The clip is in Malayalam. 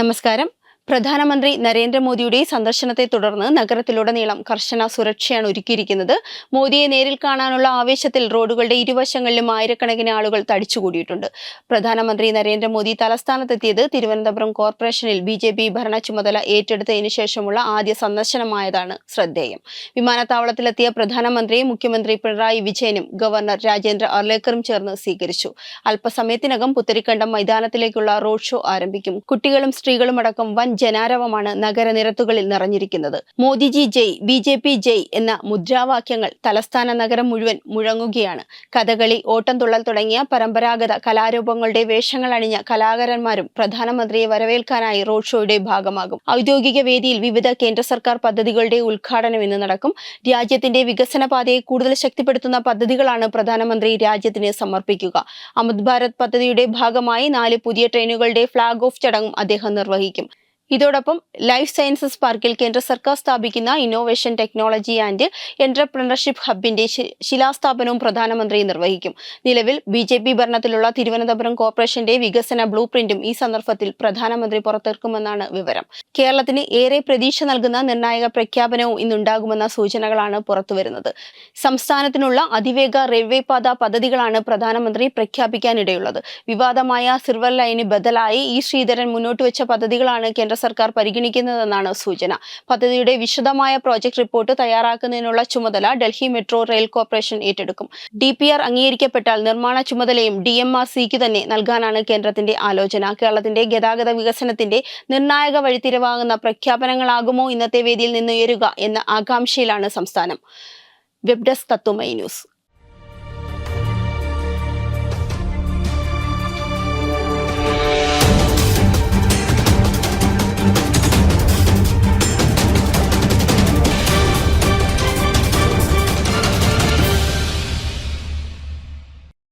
നമസ്കാരം. പ്രധാനമന്ത്രി നരേന്ദ്രമോദിയുടെ സന്ദർശനത്തെ തുടർന്ന് നഗരത്തിലുടനീളം കർശന സുരക്ഷയാണ് ഒരുക്കിയിരിക്കുന്നത്. മോദിയെ നേരിൽ കാണാനുള്ള ആവേശത്തിൽ റോഡുകളുടെ ഇരുവശങ്ങളിലും ആയിരക്കണക്കിന് ആളുകൾ തടിച്ചുകൂടിയിട്ടുണ്ട്. പ്രധാനമന്ത്രി നരേന്ദ്രമോദി തലസ്ഥാനത്തെത്തിയത് തിരുവനന്തപുരം കോർപ്പറേഷനിൽ ബി ജെ പി ഭരണ ചുമതല ഏറ്റെടുത്തതിനു ശേഷമുള്ള ആദ്യ സന്ദർശനമായതാണ് ശ്രദ്ധേയം. വിമാനത്താവളത്തിലെത്തിയ പ്രധാനമന്ത്രിയെ മുഖ്യമന്ത്രി പിണറായി വിജയനും ഗവർണർ രാജേന്ദ്ര അർലേക്കറും ചേർന്ന് സ്വീകരിച്ചു. അല്പസമയത്തിനകം പുത്തരിക്കണ്ടം മൈതാനത്തിലേക്കുള്ള റോഡ് ഷോ ആരംഭിക്കും. കുട്ടികളും സ്ത്രീകളും അടക്കം വൻ ജനാരവമാണ് നഗരനിരത്തുകളിൽ നിറഞ്ഞിരിക്കുന്നത്. Modiji jai B J P jai എന്ന മുദ്രാവാക്യങ്ങൾ തലസ്ഥാന നഗരം മുഴുവൻ മുഴങ്ങുകയാണ്. കഥകളി ഓട്ടംതുള്ളൽ തുടങ്ങിയ പരമ്പരാഗത കലാരൂപങ്ങളുടെ വേഷങ്ങൾ അണിഞ്ഞ കലാകാരന്മാരും പ്രധാനമന്ത്രിയെ വരവേൽക്കാനായി റോഡ് ഷോയുടെ ഭാഗമാകും. ഔദ്യോഗിക വേദിയിൽ വിവിധ കേന്ദ്ര സർക്കാർ പദ്ധതികളുടെ ഉദ്ഘാടനം ഇന്ന് നടക്കും. രാജ്യത്തിന്റെ വികസന പാതയെ കൂടുതൽ ശക്തിപ്പെടുത്തുന്ന പദ്ധതികളാണ് പ്രധാനമന്ത്രി രാജ്യത്തിന് സമർപ്പിക്കുക. അമൃത് ഭാരത് പദ്ധതിയുടെ ഭാഗമായി നാല് പുതിയ ട്രെയിനുകളുടെ ഫ്ളാഗ് ഓഫ് ചടങ്ങും അദ്ദേഹം നിർവഹിക്കും. ഇതോടൊപ്പം ലൈഫ് സയൻസസ് പാർക്കിൽ കേന്ദ്ര സർക്കാർ സ്ഥാപിക്കുന്ന ഇന്നോവേഷൻ ടെക്നോളജി ആൻഡ് എന്റർപ്രണർഷിപ്പ് ഹബിന്റെ ശിലാസ്ഥാപനവും പ്രധാനമന്ത്രി നിർവഹിക്കും. നിലവിൽ ബി ജെ പി ഭരണത്തിലുള്ള തിരുവനന്തപുരം കോർപ്പറേഷന്റെ വികസന ബ്ലൂ പ്രിന്റും ഈ സന്ദർഭത്തിൽ പ്രധാനമന്ത്രി പുറത്തിറക്കുമെന്നാണ് വിവരം. കേരളത്തിന് ഏറെ പ്രതീക്ഷ നൽകുന്ന നിർണായക പ്രഖ്യാപനവും ഇന്നുണ്ടാകുമെന്ന സൂചനകളാണ് പുറത്തുവരുന്നത്. സംസ്ഥാനത്തിനുള്ള അതിവേഗ റെയിൽവേ പാത പദ്ധതികളാണ് പ്രധാനമന്ത്രി പ്രഖ്യാപിക്കാനിടയുള്ളത്. വിവാദമായ സിൽവർ ലൈന് ബദലായി ഇ ശ്രീധരൻ മുന്നോട്ട് വെച്ച പദ്ധതികളാണ് കേന്ദ്ര സർക്കാർ പരിഗണിക്കുന്നതെന്നാണ് സൂചന. പദ്ധതിയുടെ വിശദമായ പ്രോജക്ട് റിപ്പോർട്ട് തയ്യാറാക്കുന്നതിനുള്ള ചുമതല ഡൽഹി മെട്രോ റെയിൽ കോർപ്പറേഷൻ ഏറ്റെടുക്കും. ഡി പി ആർ അംഗീകരിക്കപ്പെട്ടാൽ നിർമ്മാണ ചുമതലയും ഡി എം ആർ സിക്ക് തന്നെ നൽകാനാണ് കേന്ദ്രത്തിന്റെ ആലോചന. കേരളത്തിന്റെ ഗതാഗത വികസനത്തിന്റെ നിർണായക വഴിത്തിരിവാകുന്ന പ്രഖ്യാപനങ്ങളാകുമോ ഇന്നത്തെ വേദിയിൽ നിന്നുയരുക എന്ന ആകാംക്ഷയിലാണ് സംസ്ഥാനം. Web desk Tatwamayi news.